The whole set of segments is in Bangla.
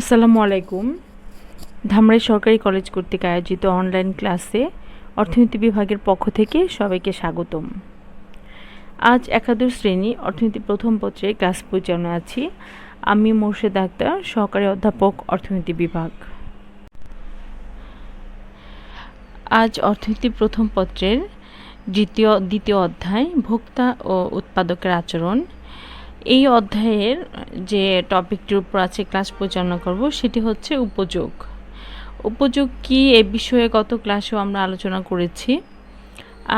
আসসালামু আলাইকুম। ধামরাই সরকারি কলেজ কর্তৃক আয়োজিত অনলাইন ক্লাসে অর্থনীতি বিভাগের পক্ষ থেকে সবাইকে স্বাগতম। আজ একাদশ শ্রেণি অর্থনীতি প্রথম পত্রে ক্লাস পরিচালনা আছি আমি মোর্শেদ আক্তার, সহকারী অধ্যাপক, অর্থনীতি বিভাগ। আজ অর্থনীতি প্রথম পত্রের দ্বিতীয় দ্বিতীয় অধ্যায় ভোক্তা ও উৎপাদকের আচরণ। এই অধ্যায়ের যে টপিকটির উপর আছে ক্লাস পরিচালনা করব, সেটি হচ্ছে উপযোগ। উপযোগ কি? এ বিষয়ে গত ক্লাসেও আমরা আলোচনা করেছি।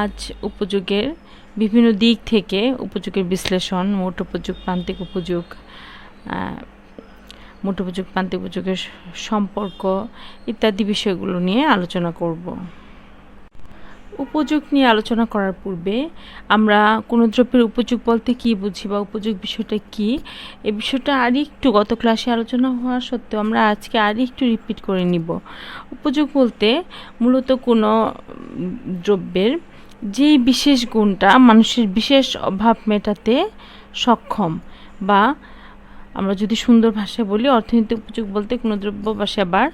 আজ উপযোগের বিভিন্ন দিক থেকে উপযোগের বিশ্লেষণ, মোট উপযোগ, প্রান্তিক উপযোগ মোট উপযোগ, প্রান্তিক উপযোগের সম্পর্ক ইত্যাদি বিষয়গুলো নিয়ে আলোচনা করব। উপযোগ নিয়ে আলোচনা করার পূর্বে আমরা কোনো দ্রব্যের উপযোগ বলতে কী বুঝি বা উপযোগ বিষয়টা কী? এ বিষয়টা আর একটু গত ক্লাসে আলোচনা হওয়া সত্ত্বেও আমরা আজকে আর একটু রিপিট করে নিব। উপযোগ বলতে মূলত কোনো দ্রব্যের যেই বিশেষ গুণটা মানুষের বিশেষ অভাব মেটাতে সক্ষম বা আমরা যদি সুন্দর ভাষায় বলি, অর্থনৈতিক উপযোগ বলতে কোনো দ্রব্য বা সেবার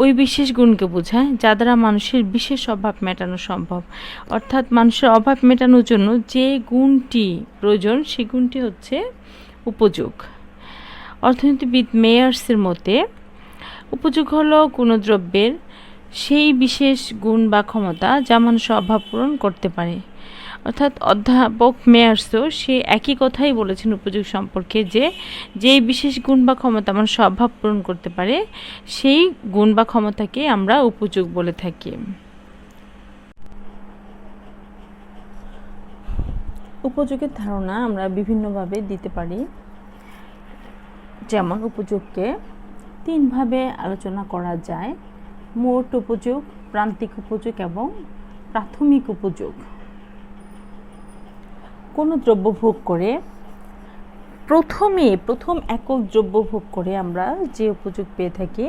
ওই বিশেষ গুণকে বোঝায়, যা দ্বারা মানুষের বিশেষ অভাব মেটানো সম্ভব। অর্থাৎ মানুষের অভাব মেটানোর জন্য যে গুণটি প্রয়োজন, সে গুণটি হচ্ছে উপযোগ। অর্থনীতিবিদ মেয়ার্সের মতে, উপযোগ হলো কোনো দ্রব্যের সেই বিশেষ গুণ বা ক্ষমতা যা মানুষের অভাব পূরণ করতে পারে। অর্থাৎ অধ্যাপক মেয়ার্সও সে একই কথাই বলেছেন উপযোগ সম্পর্কে যে যেই বিশেষ গুণ বা ক্ষমতা মানুষের স্বভাব পূরণ করতে পারে, সেই গুণ বা ক্ষমতাকে আমরা উপযোগ বলে থাকি। উপযোগের ধারণা আমরা বিভিন্নভাবে দিতে পারি। যেমন উপযোগকে তিনভাবে আলোচনা করা যায়। মোট উপযোগ, প্রান্তিক উপযোগ এবং প্রাথমিক উপযোগ। কোনো দ্রব্য ভোগ করে প্রথমে, প্রথম একক দ্রব্য ভোগ করে আমরা যে উপযোগ পেয়ে থাকি,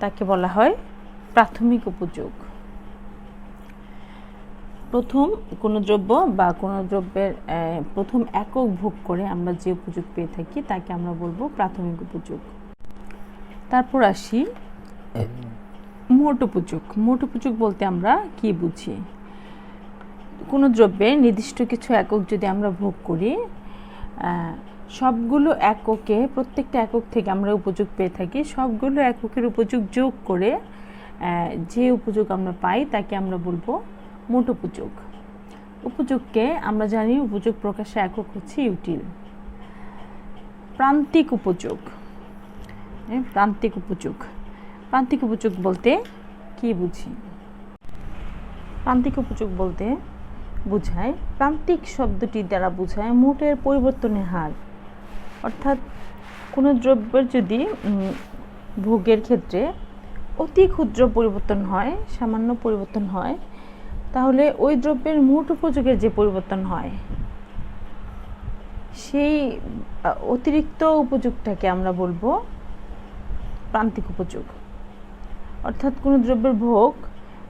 তাকে বলা হয় প্রাথমিক উপযোগ। প্রথম কোনো দ্রব্য বা কোনো দ্রব্যের প্রথম একক ভোগ করে আমরা যে উপযোগ পেয়ে থাকি, তাকে আমরা বলব প্রাথমিক উপযোগ। তারপর আসি মোট উপযোগ। মোট উপযোগ বলতে আমরা কি বুঝি? কোনো দ্রব্যের নির্দিষ্ট কিছু একক যদি আমরা ভোগ করি সবগুলো এককে, প্রত্যেকটা একক থেকে আমরা উপযোগ পেয়ে থাকি, সবগুলো এককের উপযোগ যোগ করে যে উপযোগ আমরা পাই তাকে আমরা বলব মোট উপযোগ। উপযোগকে আমরা জানি উপযোগ প্রকাশের একক হচ্ছে ইউটিল। প্রান্তিক উপযোগ। প্রান্তিক উপযোগ। প্রান্তিক উপযোগ বলতে কি বুঝি? প্রান্তিক উপযোগ বলতে বোঝায়, প্রান্তিক শব্দটি দ্বারা বোঝায় মোটের পরিবর্তনের হার। অর্থাৎ কোনো দ্রব্যের যদি ভোগের ক্ষেত্রে অতি ক্ষুদ্র পরিবর্তন হয়, সামান্য পরিবর্তন হয়, তাহলে ওই দ্রব্যের মোট উপযোগের যে পরিবর্তন হয়, সেই অতিরিক্ত উপযোগটাকে আমরা বলব প্রান্তিক উপযোগ। অর্থাৎ কোনো দ্রব্যের ভোগ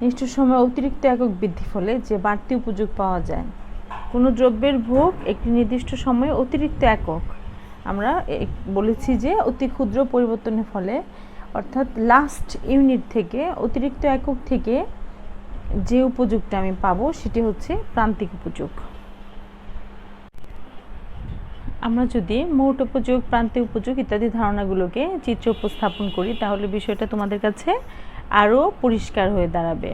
নির্দিষ্ট সময় অতিরিক্ত একক বৃদ্ধি ফলে যে বাড়তি উপযোগ পাওয়া যায়। কোনো দ্রব্যের ভোগ একটি নির্দিষ্ট সময়ে অতিরিক্ত একক। আমরা বলেছি যে অতি ক্ষুদ্র পরিবর্তনের ফলে, অর্থাৎ লাস্ট ইউনিট থেকে অতিরিক্ত একক থেকে যে উপযোগটা আমি পাবো সেটি হচ্ছে প্রান্তিক উপযোগ। আমরা যদি মোট উপযোগ, প্রান্তিক উপযোগ ইত্যাদি ধারণাগুলোকে চিত্র উপস্থাপন করি, তাহলে বিষয়টা তোমাদের কাছে আরও পরিষ্কার হয়ে দাঁড়াবে।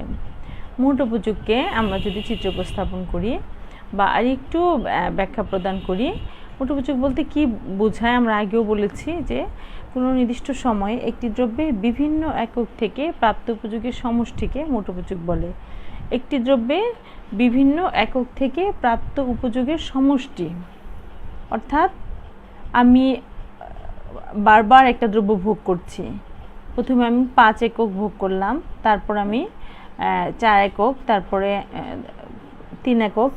উপযোগকে আমরা যদি চিত্র উপস্থাপন করি বা আর একটু ব্যাখ্যা প্রদান করি, মোট উপযোগ বলতে কি বোঝায় আমরা আগেও বলেছি যে কোনো নির্দিষ্ট সময়ে একটি দ্রব্যের বিভিন্ন একক থেকে প্রাপ্ত উপযোগের সমষ্টিকে মোট উপযোগ বলে। একটি দ্রব্যের বিভিন্ন একক থেকে প্রাপ্ত উপযোগের সমষ্টি, অর্থাৎ আমি বারবার একটা দ্রব্য ভোগ করছি প্রথমে আমি পাঁচ একক ভোগ করলাম, তারপর আমি চার একক, তারপরে তিন একক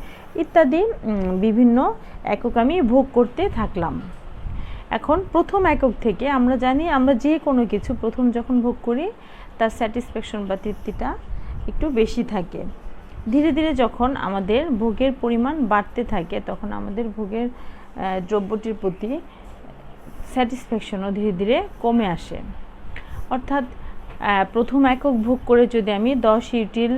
ইত্যাদি বিভিন্ন একক আমি ভোগ করতে থাকলাম। এখন প্রথম একক থেকে আমরা জানি আমরা যে কোনো কিছু প্রথম যখন ভোগ করি, তার স্যাটিসফ্যাকশন বা তৃপ্তিটা একটু বেশি থাকে। ধীরে ধীরে যখন আমাদের ভোগের পরিমাণ বাড়তে থাকে, তখন আমাদের ভোগের দ্রব্যটির প্রতি স্যাটিসফ্যাকশনও ধীরে ধীরে কমে আসে। অর্থাৎ প্রথম একক ভোগ করে যদি আমি দশ ইউটিল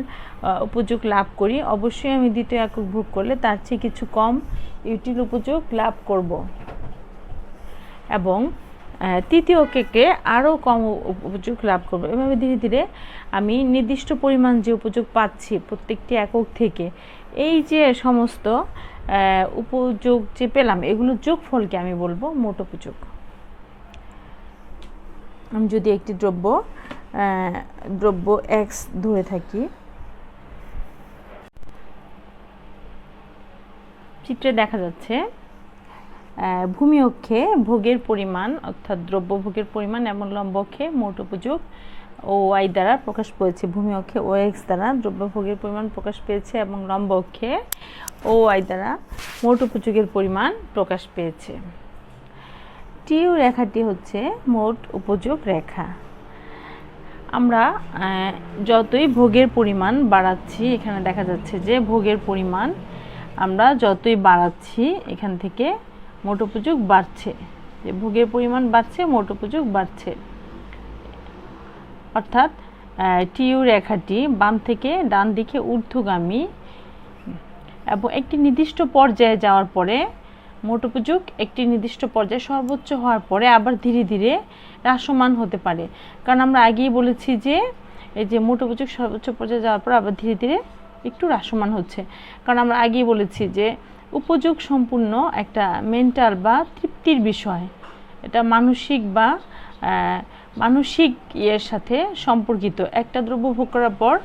উপযোগ লাভ করি, অবশ্যই আমি দ্বিতীয় একক ভোগ করলে তার চেয়ে কিছু কম ইউটিল উপযোগ লাভ করব। এবং তৃতীয় কেকে আরও কম উপযোগ লাভ করব। এভাবে ধীরে ধীরে আমি নির্দিষ্ট পরিমাণ যে উপযোগ পাচ্ছি প্রত্যেকটি একক থেকে, এই যে সমস্ত উপযোগ যে পেলাম এগুলো যোগফলকে আমি বলব মোট উপযোগ। যদি একটি দ্রব্য দ্রব্য এক্স ধরে থাকি, চিত্রে দেখা যাচ্ছে ভূমি অক্ষে ভোগের পরিমাণ, অর্থাৎ দ্রব্য ভোগের পরিমাণ এবং লম্ব অক্ষে মোট উপযোগ ও ওয়াই দ্বারা প্রকাশ পেয়েছে। ভূমি অক্ষে ও এক্স দ্বারা দ্রব্য ভোগের পরিমাণ প্রকাশ পেয়েছে এবং লম্ব অক্ষে ও ওয়াই দ্বারা মোট উপযোগের পরিমাণ প্রকাশ পেয়েছে। টিউ রেখাটি হচ্ছে মোট উপযোগ রেখা। আমরা যতই ভোগের পরিমাণ বাড়াচ্ছি, এখানে দেখা যাচ্ছে যে ভোগের পরিমাণ আমরা যতই বাড়াচ্ছি, এখান থেকে মোট উপযোগ বাড়ছে। যে ভোগের পরিমাণ বাড়ছে, মোট উপযোগ বাড়ছে। অর্থাৎ টিউ রেখাটি বাম থেকে ডান দিকে ঊর্ধ্বগামী এবং একটি নির্দিষ্ট পর্যায়ে যাওয়ার পরে মোট উপযোগ একটি নির্দিষ্ট পর্যায়ে সর্বোচ্চ হওয়ার পরে আবার ধীরে ধীরে হ্রাসমান হতে পারে। কারণ আমরা আগেই বলেছি যে, এই যে মোট উপযোগ সর্বোচ্চ পর্যায়ে যাওয়ার পর আবার ধীরে ধীরে একটু হ্রাসমান হচ্ছে। কারণ আমরা আগেই বলেছি যে, উপযোগ সম্পূর্ণ একটা মেন্টাল বা তৃপ্তির বিষয়। এটা মানসিক বা মানসিক ইয়ের সাথে সম্পর্কিত। একটা দ্রব্য ভোগ করার পর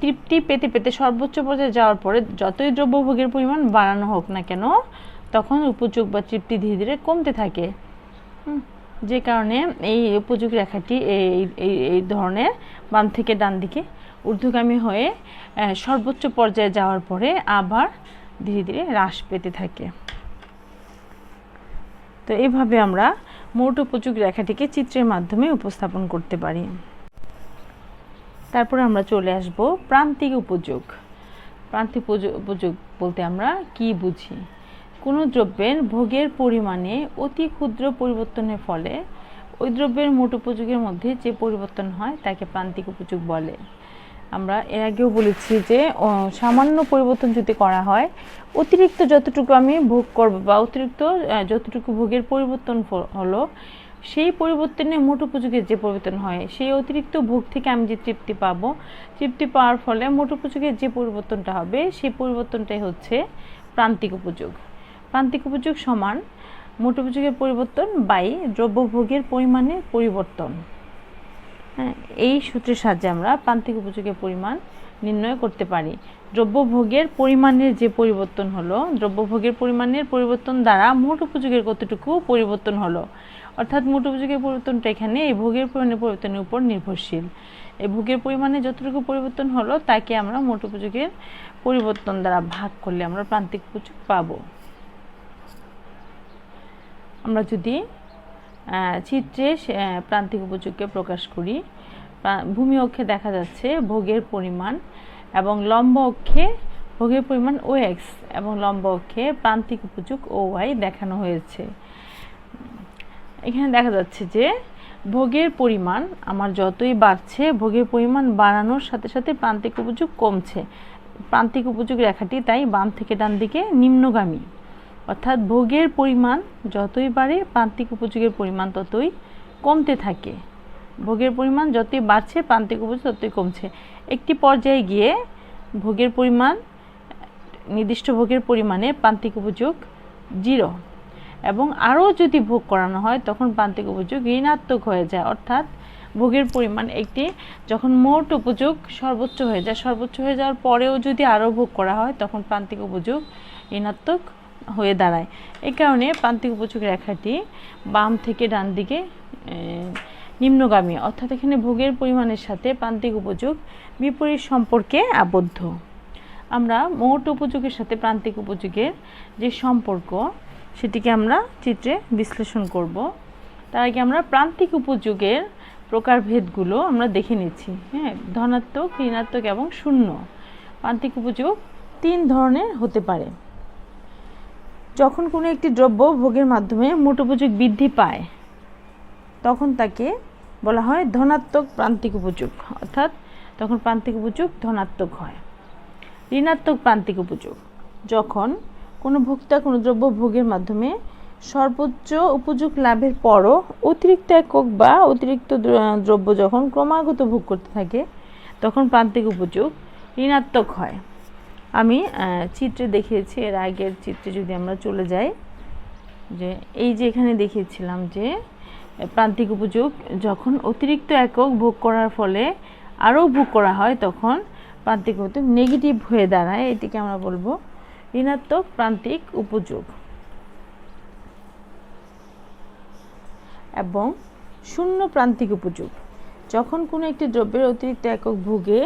তৃপ্তি পেতে পেতে সর্বোচ্চ পর্যায়ে যাওয়ার পরে যতই দ্রব্য ভোগের পরিমাণ বাড়ানো হোক না কেন তখন উপযোগ বা তৃপ্তি ধীরে ধীরে কমতে থাকে। যে কারণে এই উপযোগ রেখাটি এই এই ধরনের বাম থেকে ডান দিকে ঊর্ধ্বগামী হয়ে সর্বোচ্চ পর্যায়ে যাওয়ার পরে আবার ধীরে ধীরে হ্রাস পেতে থাকে। তো এইভাবে আমরা মোট উপযোগ রেখাটিকে চিত্রের মাধ্যমে উপস্থাপন করতে পারি। তারপরে আমরা চলে আসব প্রান্তিক উপযোগ। প্রান্তিক উপযোগ বলতে আমরা কি বুঝি? কোনো দ্রব্যের ভোগের পরিমাণে অতি ক্ষুদ্র পরিবর্তনের ফলে ওই দ্রব্যের মোট উপযোগের মধ্যে যে পরিবর্তন হয় তাকে প্রান্তিক উপযোগ বলে। আমরা এর আগেও বলেছি যে সামান্য পরিবর্তন যদি করা হয়, অতিরিক্ত যতটুকু আমি ভোগ করব বা অতিরিক্ত যতটুকু ভোগের পরিবর্তন হলো, সেই পরিবর্তনে মোট উপযোগের যে পরিবর্তন হয়, সেই অতিরিক্ত ভোগ থেকে আমি যে তৃপ্তি পাবো, তৃপ্তি পাওয়ার ফলে মোট উপযোগের যে পরিবর্তনটা হবে, সেই পরিবর্তনটাই হচ্ছে প্রান্তিক উপযোগ। প্রান্তিক উপযোগ সমান মোট উপযোগের পরিবর্তন বাই দ্রব্যভোগের পরিমাণের পরিবর্তন। হ্যাঁ এই সূত্রের সাহায্যে আমরা প্রান্তিক উপযোগের পরিমাণ নির্ণয় করতে পারি। দ্রব্যভোগের পরিমাণের যে পরিবর্তন হলো, দ্রব্যভোগের পরিমাণের পরিবর্তন দ্বারা মোট উপযোগের কতটুকু পরিবর্তন হলো? অর্থাৎ মোট উপযোগের পরিবর্তনটা এখানে এই ভোগের পরিমাণের পরিবর্তনের উপর নির্ভরশীল। এই ভোগের পরিমাণে যতটুকু পরিবর্তন হলো, তাকে আমরা মোট উপযোগের পরিবর্তন দ্বারা ভাগ করলে আমরা প্রান্তিক উপযোগ পাবো। আমরা যদি চিত্রে প্রান্তিক উপযোগকে প্রকাশ করি ভূমি অক্ষে দেখা যাচ্ছে ভোগের পরিমাণ এবং লম্ব অক্ষে ভোগের পরিমাণ ও এক্স এবং লম্ব অক্ষে প্রান্তিক উপযোগ ও ওয়াই দেখানো হয়েছে। এখানে দেখা যাচ্ছে যে ভোগের পরিমাণ আমার যতই বাড়ছে, ভোগের পরিমাণ বাড়ানোর সাথে সাথে প্রান্তিক উপযোগ কমছে। প্রান্তিক উপযোগ রেখাটি তাই বাম থেকে ডান দিকে নিম্নগামী। অর্থাৎ ভোগের পরিমাণ যতই বাড়ে, প্রান্তিক উপযোগের পরিমাণ ততই কমতে থাকে। ভোগের পরিমাণ যতই বাড়ছে, প্রান্তিক উপযোগ ততই কমছে। একটি পর্যায়ে গিয়ে ভোগের পরিমাণ, নির্দিষ্ট ভোগের পরিমাণে প্রান্তিক উপযোগ জিরো। এবং আরও যদি ভোগ করানো হয়, তখন প্রান্তিক উপযোগ ঋণাত্মক হয়ে যায়। অর্থাৎ ভোগের পরিমাণ একটি যখন মোট উপযোগ সর্বোচ্চ হয়ে যায়, সর্বোচ্চ হয়ে যাওয়ার পরেও যদি আরও ভোগ করা হয়, তখন প্রান্তিক উপযোগ ঋণাত্মক হয়ে দাঁড়ায়। এই কারণে প্রান্তিক উপযোগ রেখাটি বাম থেকে ডান দিকে নিম্নগামী, অর্থাৎ এখানে ভোগের পরিমাণের সাথে প্রান্তিক উপযোগ বিপরীত সম্পর্কে আবদ্ধ। আমরা মোট উপযোগের সাথে প্রান্তিক উপযোগের যে সম্পর্ক, সেটিকে আমরা চিত্রে বিশ্লেষণ করব। তার আগে আমরা প্রান্তিক উপযোগের প্রকারভেদগুলো আমরা দেখে নিচ্ছি। হ্যাঁ ধনাত্মক, ঋণাত্মক এবং শূন্য। প্রান্তিক উপযোগ তিন ধরনের হতে পারে। যখন কোনো একটি দ্রব্য ভোগের মাধ্যমে মোট উপযোগ বৃদ্ধি পায়, তখন তাকে বলা হয় ধনাত্মক প্রান্তিক উপযোগ। অর্থাৎ তখন প্রান্তিক উপযোগ ধনাত্মক হয়। ঋণাত্মক প্রান্তিক উপযোগ। যখন কোনো ভোক্তা কোনো দ্রব্য ভোগের মাধ্যমে সর্বোচ্চ উপযোগ লাভের পরও অতিরিক্ত একক বা অতিরিক্ত দ্রব্য যখন ক্রমাগত ভোগ করতে থাকে, তখন প্রান্তিক উপযোগ ঋণাত্মক হয়। আমি চিত্রে দেখিয়েছি, এর আগের চিত্রে যদি আমরা চলে যাই, যে এই যে এখানে দেখিয়েছিলাম যে প্রান্তিক উপযোগ যখন অতিরিক্ত একক ভোগ করার ফলে আরও ভোগ করা হয়, তখন প্রান্তিক উপযোগ নেগেটিভ হয়ে দাঁড়ায়। এটিকে আমরা বলব ঋণাত্মক প্রান্তিক উপযোগ। এবং শূন্য প্রান্তিক উপযোগ। যখন কোনো একটি দ্রব্যের অতিরিক্ত একক ভোগে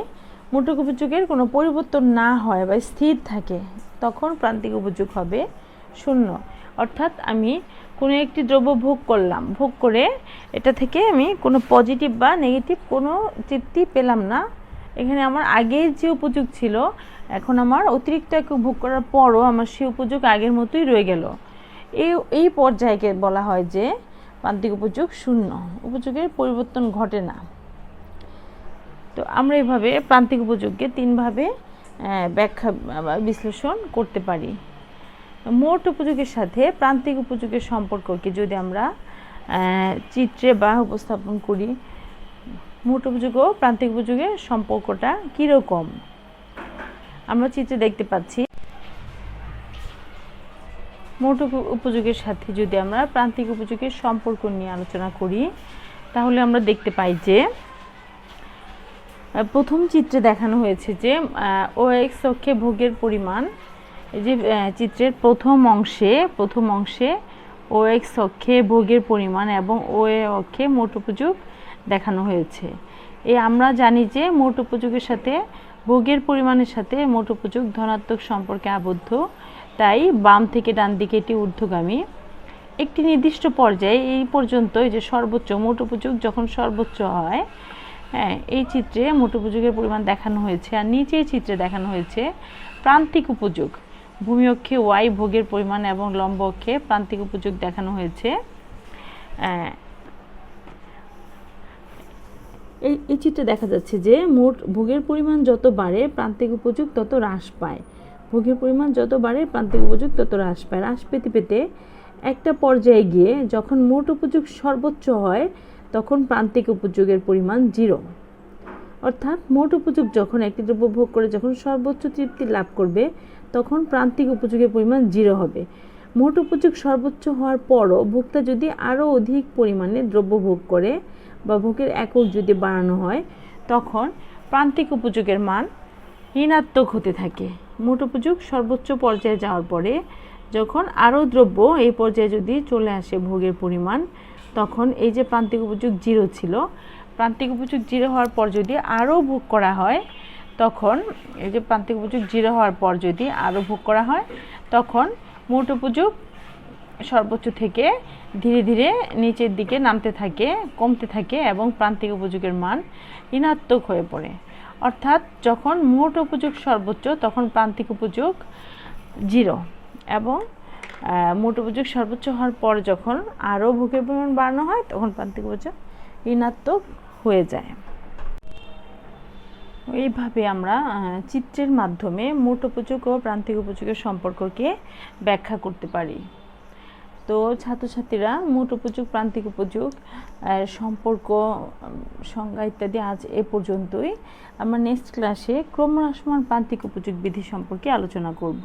মোটক উপযোগের কোনো পরিবর্তন না হয় বা স্থির থাকে, তখন প্রান্তিক উপযোগ হবে শূন্য। অর্থাৎ আমি কোনো একটি দ্রব্য ভোগ করলাম, ভোগ করে এটা থেকে আমি কোনো পজিটিভ বা নেগেটিভ কোনো তৃপ্তি পেলাম না। এখানে আমার আগের যে উপযোগ ছিল, এখন আমার অতিরিক্ত একক ভোগ করার পরও আমার সেই উপযোগ আগের মতোই রয়ে গেল। এই এই পর্যায়কে বলা হয় যে প্রান্তিক উপযোগ শূন্য। উপযোগের পরিবর্তন ঘটে না। তো আমরা এভাবে প্রান্তিক উপযোগকে তিনভাবে ব্যাখ্যা বিশ্লেষণ করতে পারি। মোট উপযোগের সাথে প্রান্তিক উপযোগের সম্পর্ককে যদি আমরা চিত্রে বা উপস্থাপন করি, মোট উপযোগ ও প্রান্তিক উপযোগের সম্পর্কটা কীরকম? আমরা চিত্রে দেখতে পাচ্ছি, মোট উপযোগের সাথে যদি আমরা প্রান্তিক উপযোগের সম্পর্ক নিয়ে আলোচনা করি, তাহলে আমরা দেখতে পাই যে প্রথম চিত্রে দেখানো হয়েছে যে ও এক্স অক্ষে ভোগের পরিমাণ, এই যে চিত্রের প্রথম অংশে প্রথম অংশে ও এক্স অক্ষে ভোগের পরিমাণ এবং ও এ অক্ষে মোট উপযোগ দেখানো হয়েছে। এ আমরা জানি যে, মোট উপযোগের সাথে, ভোগের পরিমাণের সাথে মোট উপযোগ ধনাত্মক সম্পর্কে আবদ্ধ। তাই বাম থেকে ডান দিকে এটি ঊর্ধ্বগামী। একটি নির্দিষ্ট পর্যায়ে এই পর্যন্ত যে সর্বোচ্চ, মোট উপযোগ যখন সর্বোচ্চ হয় হ্যাঁ এই চিত্রে মোট উপযোগের পরিমাণ দেখানো হয়েছে আর নিচে চিত্রে দেখানো হয়েছে প্রান্তিক উপযোগ। ভূমি অক্ষে ওয়াই ভোগের পরিমাণ এবং লম্ব অক্ষে প্রান্তিক উপযোগ দেখানো হয়েছে। এই এই চিত্রে দেখা যাচ্ছে যে মোট ভোগের পরিমাণ যত বাড়ে প্রান্তিক উপযোগ তত হ্রাস পায়। ভোগের পরিমাণ যত বাড়ে প্রান্তিক উপযোগ তত হ্রাস পায়। হ্রাস পেতে পেতে একটা পর্যায়ে গিয়ে যখন মোট উপযোগ সর্বোচ্চ হয় তখন প্রান্তিক উপযোগের পরিমাণ জিরো। অর্থাৎ মোট উপযোগ যখন একটি দ্রব্য ভোগ করে যখন সর্বোচ্চ তৃপ্তি লাভ করবে, তখন প্রান্তিক উপযোগের পরিমাণ জিরো হবে। মোট উপযোগ সর্বোচ্চ হওয়ার পরও ভোক্তা যদি আরও অধিক পরিমাণে দ্রব্য ভোগ করে বা ভোগের একক যদি বাড়ানো হয়, তখন প্রান্তিক উপযোগের মান ঋণাত্মক হতে থাকে। মোট উপযোগ সর্বোচ্চ পর্যায়ে যাওয়ার পরে যখন আরও দ্রব্য এই পর্যায়ে যদি চলে আসে ভোগের পরিমাণ তখন এই যে প্রান্তিক উপযোগ জিরো ছিল, প্রান্তিক উপযোগ জিরো হওয়ার পর যদি আরও ভোগ করা হয়, তখন এই যে প্রান্তিক উপযোগ জিরো হওয়ার পর যদি আরও ভোগ করা হয়, তখন মোট উপযোগ সর্বোচ্চ থেকে ধীরে ধীরে নিচের দিকে নামতে থাকে, কমতে থাকে এবং প্রান্তিক উপযোগের মান ঋণাত্মক হয়ে পড়ে। অর্থাৎ যখন মোট উপযোগ সর্বোচ্চ, তখন প্রান্তিক উপযোগ জিরো এবং আহ, মোট উপযোগ সর্বোচ্চ হওয়ার পর যখন আরও ভোগের পরিমাণ বাড়ানো হয় তখন প্রান্তিক উপযোগ ঋণাত্মক হয়ে যায়। এইভাবে আমরা চিত্রের মাধ্যমে মোট উপযোগ ও প্রান্তিক উপযোগের সম্পর্ককে ব্যাখ্যা করতে পারি। তো ছাত্রছাত্রীরা মোট উপযোগ প্রান্তিক উপযোগ সম্পর্ক সংজ্ঞা ইত্যাদি আজ এ পর্যন্তই। আমরা নেক্সট ক্লাসে ক্রমহ্রাসমান প্রান্তিক উপযোগ বিধি সম্পর্কে আলোচনা করব।